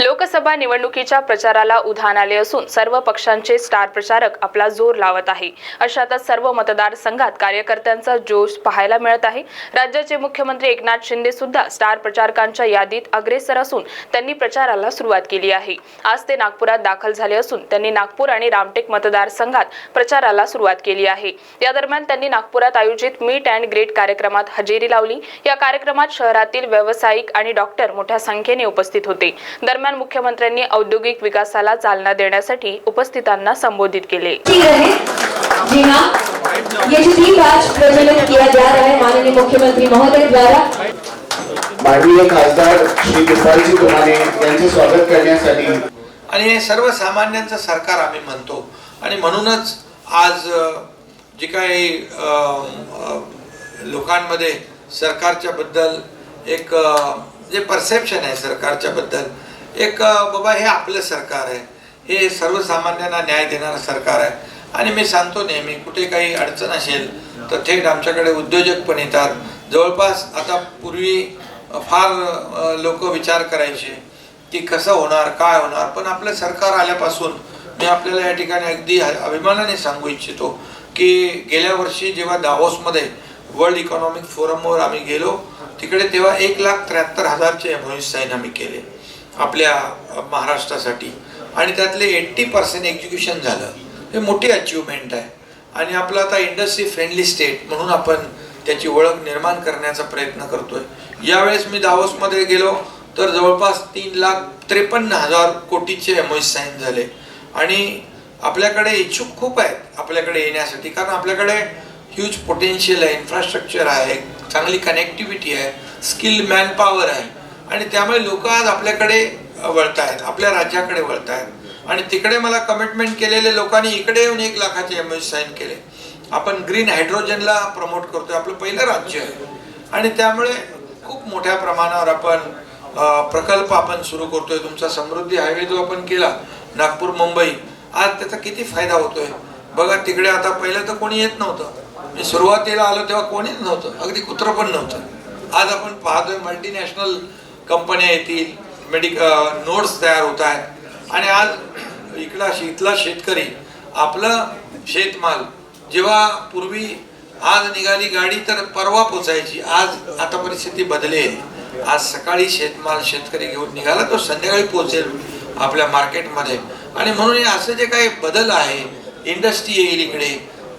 लोकसभा निवडणुकीच्या प्रचाराला उधाण आले असून सर्व पक्षांचे स्टार प्रचारक आपला जोर लावत आहे. अशातच सर्व मतदारसंघात कार्यकर्त्यांचा जोश पाहायला मिळत आहे. राज्याचे मुख्यमंत्री एकनाथ शिंदे सुद्धा स्टार प्रचारकांच्या यादीत अग्रेसर असून त्यांनी प्रचाराला सुरुवात केली आहे. आज ते नागपुरात दाखल झाले असून त्यांनी नागपूर आणि रामटेक मतदारसंघात प्रचाराला सुरुवात केली आहे. या दरम्यान त्यांनी नागपुरात आयोजित मीट अँड ग्रेट कार्यक्रमात हजेरी लावली. या कार्यक्रमात शहरातील व्यावसायिक आणि डॉक्टर मोठ्या संख्येने उपस्थित होते. दरम्यान मुख्यमंत्र्यांनी औद्योगिक विकासाला चालना देण्यासाठी उपस्थितांना संबोधित केले. ठीक रहे जी ये जो तीन राज प्रज्वलित किया जा रहा है माननीय मुख्यमंत्री महोदय द्वारा. माननीय खासदार श्री कृपालजी यांचे स्वागत करण्यासाठी आणि हे सर्वसामान्यांचं सरकार आम्ही म्हणतो. आणि म्हणूनच आज जे काही लोकांमध्ये सरकारच्या बद्दल एक जे परसेप्शन आहे सरकारच्या बद्दल एक बाबा हे आपलं सरकार आहे. हे सर्वसामान्यांना न्याय देणारं सरकार आहे. आणि मी सांगतो नेहमी कुठे काही अडचण असेल तर थेट आमच्याकडे उद्योजक पण येतात. जवळपास आता पूर्वी फार लोक विचार करायचे की कसं होणार काय होणार. पण आपलं सरकार आल्यापासून मी आपल्याला या ठिकाणी अगदी अभिमानाने सांगू इच्छितो की गेल्या वर्षी जेव्हा दावोसमध्ये वर्ल्ड इकॉनॉमिक फोरमवर आम्ही गेलो तिकडे तेव्हा एक लाख त्र्याहत्तर हजारचे एम्प्लॉईज साईन आम्ही केले. आपल्या महाराष्ट्रासाठी. आणि त्यातले एट्टी पर्सेंट एक्झिक्युशन झालं. हे मोठी अचिव्हमेंट आहे. आणि आपलं आता इंडस्ट्री फ्रेंडली स्टेट म्हणून आपण त्याची ओळख निर्माण करण्याचा प्रयत्न करतोय. यावेळेस मी दावोसमध्ये गेलो तर जवळपास तीन लाख त्रेपन्न हजार कोटीचे एम साईन झाले. आणि आपल्याकडे इच्छुक खूप आहेत आपल्याकडे येण्यासाठी कारण आपल्याकडे ह्यूज पोटेन्शियल आहे इन्फ्रास्ट्रक्चर आहे चांगली कनेक्टिव्हिटी आहे स्किल मॅन पॉवर आहे. आणि त्यामुळे लोक आज आपल्याकडे वळत आहेत आपल्या राज्याकडे वळत आहेत आणि तिकडे मला कमिटमेंट केलेले लोकांनी इकडे येऊन एक लाखाचे एम साईन केले. आपण ग्रीन हायड्रोजनला प्रमोट करतोय आपलं पहिलं राज्य आहे. आणि त्यामुळे खूप मोठ्या प्रमाणावर आपण प्रकल्प आपण सुरू करतोय. तुमचा समृद्धी हायवे जो आपण केला नागपूर मुंबई आज त्याचा किती फायदा होतोय? बघा तिकडे आता पहिलं तर कोणी येत नव्हतं. मी सुरुवातीला आलो तेव्हा कोणीच नव्हतं. अगदी कुत्रं पण नव्हतं. आज आपण पाहतोय मल्टीनॅशनल कंपन्या येतील मेडिक नोट्स तयार होत आहेत. आणि आज इकडा इथला शेतकरी आपलं शेतमाल जेव्हा पूर्वी आज निघाली गाडी तर परवा पोचायची. आज आता परिस्थिती बदलेल आज सकाळी शेतमाल शेतकरी घेऊन निघाला तो संध्याकाळी पोहोचेल आपल्या मार्केटमध्ये. आणि म्हणून हे असं जे काही बदल आहे इंडस्ट्री येईल इकडे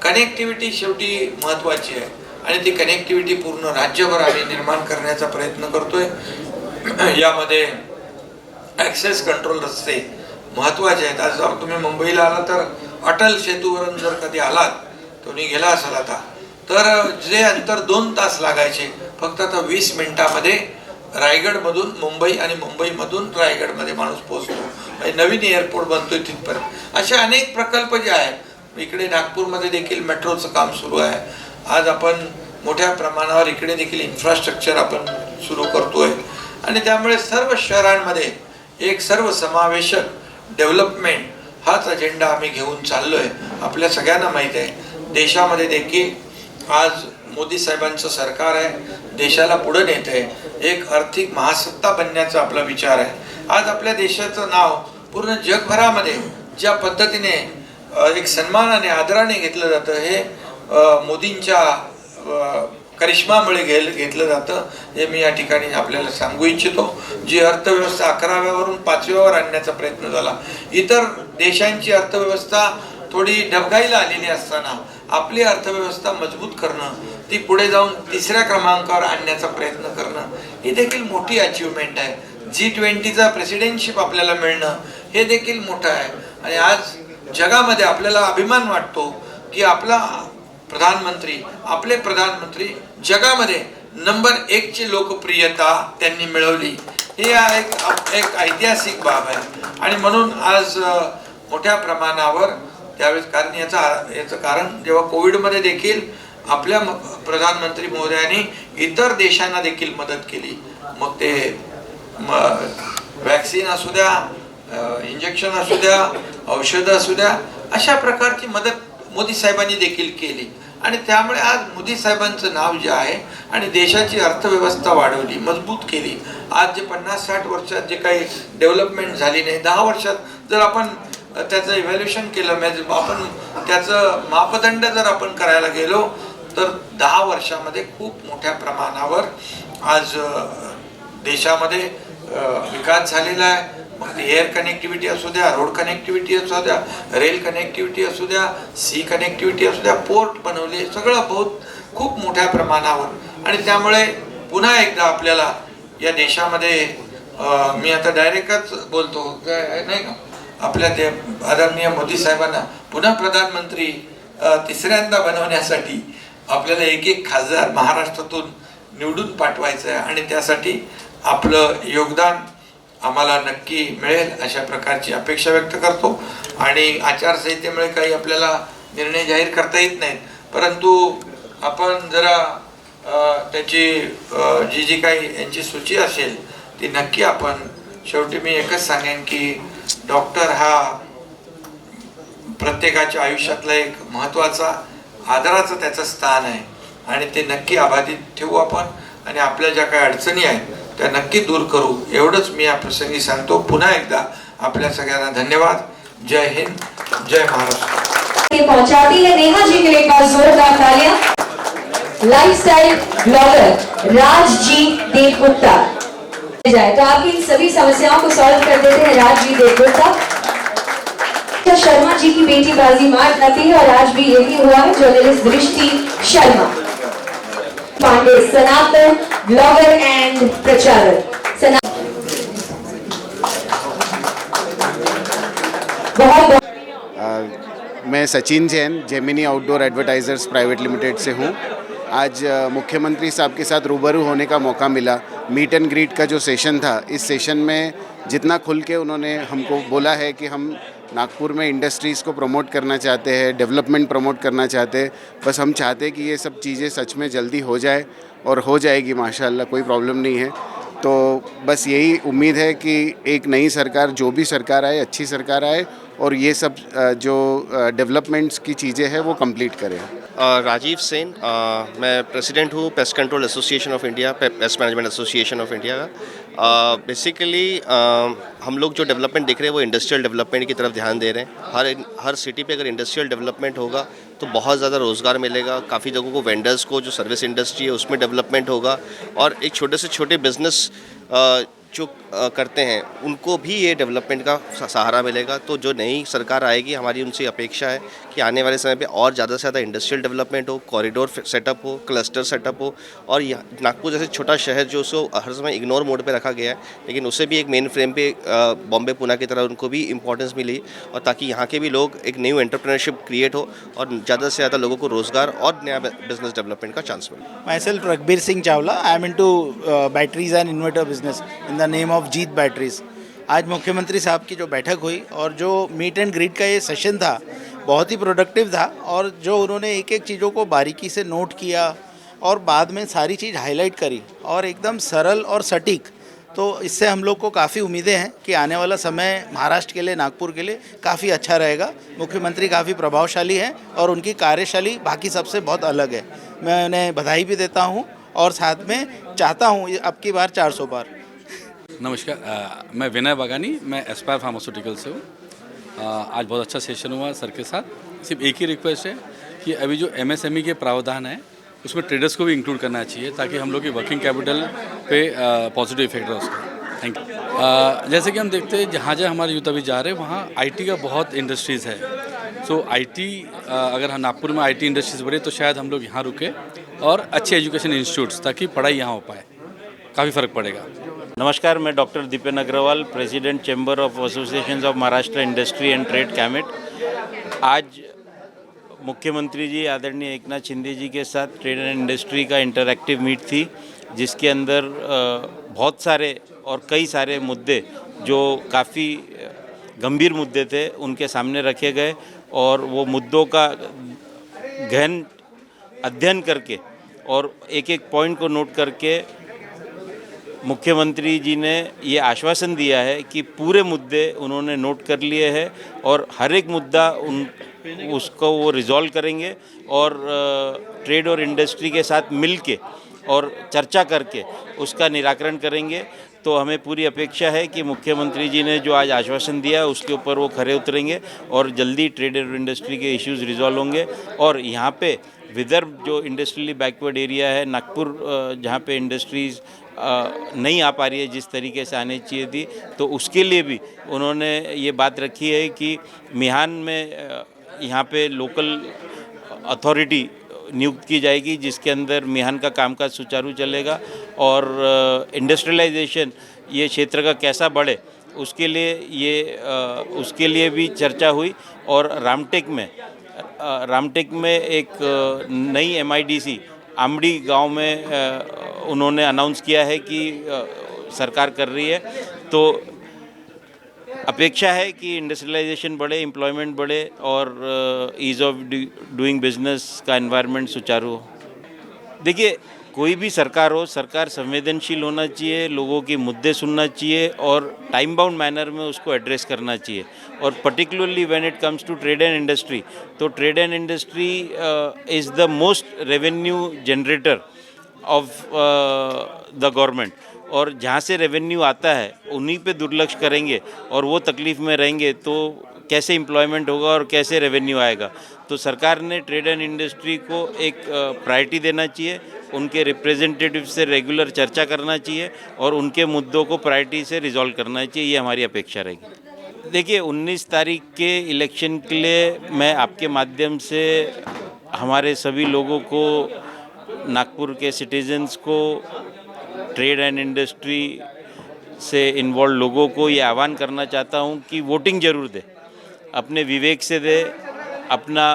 कनेक्टिव्हिटी शेवटी महत्त्वाची आहे. आणि ती कनेक्टिव्हिटी पूर्ण राज्यभर आम्ही निर्माण करण्याचा प्रयत्न करतोय. यामध्ये ॲक्सेस कंट्रोल रस्ते महत्त्वाचे आहेत. आज जर तुम्ही मुंबईला आला तर अटल सेतूवरून जर कधी आलात तुम्ही गेला असाल आता. तर जे अंतर दोन तास लागायचे फक्त आता वीस मिनिटामध्ये रायगडमधून मुंबई आणि मुंबईमधून रायगडमध्ये माणूस पोहोचतो. म्हणजे नवीन एअरपोर्ट बनतोय तिथपर्यंत. असे अनेक प्रकल्प जे आहेत इकडे नागपूरमध्ये देखील मेट्रोचं काम सुरू आहे. आज आपण मोठ्या प्रमाणावर इकडे देखील इन्फ्रास्ट्रक्चर आपण सुरू करतोय. आणि त्यामुळे सर्व शहरांमध्ये एक सर्व समावेशक डेव्हलपमेंट हाच अजेंडा आम्ही घेऊन चाललोय. आपल्या सगळ्यांना माहीत आहे. देशामध्ये देखील आज मोदी साहेबांचं सरकार आहे. देशाला पुढे नेत आहे. एक आर्थिक महासत्ता बनण्याचा आपला विचार आहे. आज आपल्या देशाचं नाव पूर्ण जगभरामध्ये ज्या पद्धतीने एक सन्मानाने आदराने घेतलं जातं हे मोदींच्या करिश्मामुळे घे घेतलं जातं. हे मी या ठिकाणी आपल्याला सांगू इच्छितो. जी अर्थव्यवस्था अकराव्यावरून पाचव्यावर आणण्याचा प्रयत्न झाला. इतर देशांची अर्थव्यवस्था थोडी डबघाईला आलेली असताना आपली अर्थव्यवस्था मजबूत करणं ती पुढे जाऊन तिसऱ्या क्रमांकावर आणण्याचा प्रयत्न करणं ही देखील मोठी अचिव्हमेंट आहे. जी ट्वेंटीचा प्रेसिडेंटशिप आपल्याला मिळणं हे देखील मोठं आहे. आणि आज जगामध्ये आपल्याला अभिमान वाटतो की आपला प्रधानमंत्री आपले प्रधानमंत्री जगामध्ये नंबर एकची लोकप्रियता त्यांनी मिळवली. ही एक एक ऐतिहासिक बाब आहे. आणि म्हणून आज मोठ्या प्रमाणावर त्यावेळेस कारण याचा याचं कारण जेव्हा कोविडमध्ये देखील आपल्या म- प्रधानमंत्री महोदयांनी इतर देशांना देखील मदत केली. मग ते वॅक्सिन असू द्या इंजेक्शन असू द्या औषधं असू द्या अशा प्रकारची मदत मोदी साहेबांनी देखील केली. आणि त्यामुळे आज मोदी साहेबांचं नाव जे आहे आणि देशाची अर्थव्यवस्था वाढवली मजबूत केली. आज जे पन्नास साठ वर्षात जे काही डेव्हलपमेंट झाली नाही दहा वर्षात जर आपण त्याचं इव्हॅल्युएशन केलं म्हणजे आपण त्याचं मापदंड जर आपण करायला गेलो तर दहा वर्षामध्ये खूप मोठ्या प्रमाणावर आज देशामध्ये विकास झालेला आहे. मग एअर कनेक्टिव्हिटी असू द्या रोड कनेक्टिव्हिटी असू द्या रेल कनेक्टिव्हिटी असू द्या सी कनेक्टिव्हिटी असू द्या पोर्ट बनवले सगळं बहुत खूप मोठ्या प्रमाणावर. आणि त्यामुळे पुन्हा एकदा आपल्याला या देशामध्ये मी आता डायरेक्टच बोलतो. काय नाही का? आपल्या ते आदरणीय मोदी साहेबांना पुन्हा प्रधानमंत्री तिसऱ्यांदा बनवण्यासाठी आपल्याला एक एक खासदार महाराष्ट्रातून निवडून पाठवायचं आहे आणि त्यासाठी आपलं योगदान आम्हाला नक्की मिळेल अशा प्रकारची अपेक्षा व्यक्त करतो. आणि आचारसंहितेमुळे काही आपल्याला निर्णय जाहीर करता येत नाहीत. परंतु आपण जरा त्याची जी जी काही यांची सूची असेल ती नक्की आपण शेवटी मी एकच सांगेन की डॉक्टर हा प्रत्येकाच्या आयुष्यातला एक महत्त्वाचा आदराचं त्याचं स्थान आहे. आणि ते नक्की अबाधित ठेवू आपण. आणि आपल्या ज्या काही अडचणी आहेत त्या नक्की दूर करू. एवढंच मी या प्रसंगी सांगतो. पुन्हा एकदा आपल्या सगळ्यांना धन्यवाद. जय हिंद जय महाराष्ट्र. ये पहुंचाती है नेहा जी के लिए जोरदार तालियां? लाइफस्टाइल ब्लॉगर राज जी देवगुप्ता जाए तो आपकी इन सभी समस्याओं को सॉल्व कर देते हैं राज जी देवगुप्ता. तो शर्मा जी की बेटी बाजी मार जाती है और आज भी यही हुआ है जर्नलिस्ट दृष्टि शर्मा। पांडे सनातन ब्लॉगर एंड प्रचारक बहुत अ, मैं Sachin Jain Gemini outdoor advertisers private limited से हूँ। आज मुख्यमंत्री साहब के साथ रूबरू होने का मौका मिला। मीट एंड ग्रीट का जो सेशन था इस सेशन में जितना खुल के उन्होंने हमको बोला है कि हम नागपुर में इंडस्ट्रीज़ को प्रमोट करना चाहते हैं डेवलपमेंट प्रमोट करना चाहते हैं। बस हम चाहते हैं कि ये सब चीज़ें सच में जल्दी हो जाए और हो जाएगी, माशाल्लाह, कोई प्रॉब्लम नहीं है। तो बस यही उम्मीद है कि एक नई सरकार, जो भी सरकार आए, अच्छी सरकार आए और ये सब जो डेवलपमेंट्स की चीज़ें हैं, वो कंप्लीट करें। राजीव सेन मैं प्रेसिडेंट हूँ pest control association of India pest management association of India का। बेसिकली uh, uh, हम लोग जो डेवलपमेंट देख रहे हैं वो इंडस्ट्रियल डेवलपमेंट की तरफ़ ध्यान दे रहे हैं। हर हर सिटी पे अगर इंडस्ट्रियल डेवलपमेंट होगा तो बहुत ज़्यादा रोज़गार मिलेगा। काफ़ी लोगों को वेंडर्स को जो सर्विस इंडस्ट्री है उसमें डेवलपमेंट होगा। और एक छोटे से छोटे बिज़नेस जो करते हैं उनको भी ये डेवलपमेंट का सहारा मिलेगा तो जो नई सरकार आएगी हमारी उनसे अपेक्षा है कि आने वाले समय पे और ज़्यादा से ज़्यादा इंडस्ट्रियल डेवलपमेंट हो कॉरिडोर सेटअप हो क्लस्टर सेटअप हो और नागपुर जैसे छोटा शहर जो उसको हर समय इग्नोर मोड पर रखा गया है लेकिन उसे भी एक मेन फ्रेम पे बॉम्बे पुणे की तरह उनको भी इंपॉर्टेंस मिली और ताकि यहाँ के भी लोग एक न्यू एंटरप्रेन्योरशिप क्रिएट हो और ज़्यादा से ज़्यादा लोगों को रोज़गार और नया बिज़नेस डेवलपमेंट का चांस मिले Myself Ragbir Singh Chawla. I am into uh, batteries and inverter business in the name of Jeet batteries आज मुख्यमंत्री साहब की जो बैठक हुई और जो मीट एंड ग्रीड का ये सेशन था, बहुत ही प्रोडक्टिव था और जो उन्होंने एक एक चीज़ों को बारीकी से नोट किया और बाद में सारी चीज़ हाईलाइट करी और एकदम सरल और सटीक। तो इससे हम लोग को काफ़ी उम्मीदें हैं कि आने वाला समय महाराष्ट्र के लिए, नागपुर के लिए काफ़ी अच्छा रहेगा। मुख्यमंत्री काफ़ी प्रभावशाली हैं और उनकी कार्यशैली बाकी सबसे बहुत अलग है। मैं उन्हें बधाई भी देता हूँ और साथ में चाहता हूँ अब की बार 400 बार। नमस्कार मैं विनय बागानी, मैं एस्पायर फार्मास्यूटिकल से हूँ। आज बहुत अच्छा सेशन हुआ सर के साथ। सिर्फ़ एक ही रिक्वेस्ट है कि अभी जो एमएसएमई के प्रावधान है, उसमें ट्रेडर्स को भी इंक्लूड करना चाहिए ताकि हम लोग की वर्किंग कैपिटल पे पॉजिटिव इफ़ेक्ट रहे उसका। थैंक यू जैसे कि हम देखते हैं, जहाँ जहाँ हमारे यूथ अभी जा रहे हैं, वहाँ आईटी का बहुत इंडस्ट्रीज़ है। सो आईटी अगर हम नागपुर में आईटी इंडस्ट्रीज़ बढ़े तो शायद हम लोग यहाँ रुके और अच्छे एजुकेशन इंस्टीट्यूट्स ताकि पढ़ाई यहाँ हो पाए। काफ़ी फ़र्क पड़ेगा। नमस्कार, मैं doctor Deepen Agrawal, president chamber of association of Maharashtra industry and trade CAMIT आज मुख्यमंत्री जी आदरणीय एकनाथ शिंदे जी के साथ ट्रेड एंड इंडस्ट्री का इंटरैक्टिव मीट थी, जिसके अंदर बहुत सारे और कई सारे मुद्दे जो काफ़ी गंभीर मुद्दे थे, उनके सामने रखे गए और वो मुद्दों का गहन अध्ययन करके और एक एक पॉइंट को नोट करके मुख्यमंत्री जी ने ये आश्वासन दिया है कि पूरे मुद्दे उन्होंने नोट कर लिए हैं और हर एक मुद्दा उन, उसको वो रिजॉल्व करेंगे और ट्रेड और इंडस्ट्री के साथ मिल के और चर्चा करके उसका निराकरण करेंगे। तो हमें पूरी अपेक्षा है कि मुख्यमंत्री जी ने जो आज आश्वासन दिया उसके ऊपर वो खरे उतरेंगे और जल्दी ट्रेड और इंडस्ट्री के इश्यूज़ रिजॉल्व होंगे। और यहाँ पे विदर्भ जो इंडस्ट्रियली बैकवर्ड एरिया है, नागपुर जहाँ पे इंडस्ट्रीज़ नहीं आ पा रही है जिस तरीके से आनी चाहिए थी तो उसके लिए भी उन्होंने ये बात रखी है कि मिहान में यहाँ पे लोकल अथॉरिटी नियुक्त की जाएगी, जिसके अंदर मिहान का कामकाज सुचारू चलेगा और इंडस्ट्रियलाइजेशन ये क्षेत्र का कैसा बढ़े, उसके लिए ये उसके लिए भी चर्चा हुई और रामटेक में रामटेक में एक नई एमआईडीसी आमड़ी गाँव में उन्होंने अनाउंस किया है कि सरकार कर रही है। तो अपेक्षा है कि इंडस्ट्रियलाइजेशन बढ़े एम्प्लॉयमेंट बढ़े और ईज़ ऑफ़ डूइंग बिज़नेस का एनवायरनमेंट सुचारू हो। देखिए कोई भी सरकार हो, सरकार संवेदनशील होना चाहिए, लोगों के मुद्दे सुनना चाहिए और टाइम बाउंड मैनर में उसको एड्रेस करना चाहिए। और particularly when it comes to trade and industry तो trade and industry is the most revenue generator of the government और जहाँ से रेवेन्यू आता है, उन्हीं पे दुर्लक्ष करेंगे और वो तकलीफ़ में रहेंगे तो कैसे एम्प्लॉयमेंट होगा और कैसे रेवेन्यू आएगा? तो सरकार ने ट्रेड एंड इंडस्ट्री को एक प्रायोरिटी देना चाहिए, उनके रिप्रेजेंटेटिव से रेगुलर चर्चा करना चाहिए और उनके मुद्दों को प्रायोरिटी से रिजॉल्व करना चाहिए, ये हमारी अपेक्षा रहेगी। देखिए 19 तारीख के इलेक्शन के लिए मैं आपके माध्यम से हमारे सभी लोगों को, नागपुर के सिटीजन्स को ट्रेड एंड इंडस्ट्री से इन्वॉल्व लोगों को ये आह्वान करना चाहता हूँ कि वोटिंग ज़रूर दे। अपने विवेक से दे, अपना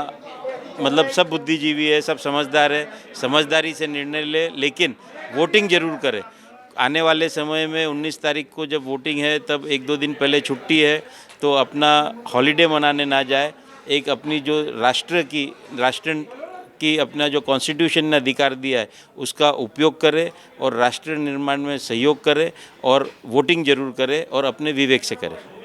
मतलब सब बुद्धिजीवी है, सब समझदार है, समझदारी से निर्णय ले, लेकिन वोटिंग ज़रूर करें। आने वाले समय में 19 तारीख को जब वोटिंग है, तब एक दो दिन पहले छुट्टी है तो अपना हॉलीडे मनाने ना जाए। एक अपनी जो राष्ट्र की राष्ट्र की अपना जो कॉन्स्टिट्यूशन ने अधिकार दिया है उसका उपयोग करे और राष्ट्र निर्माण में सहयोग करे और वोटिंग जरूर करे और अपने विवेक से करे।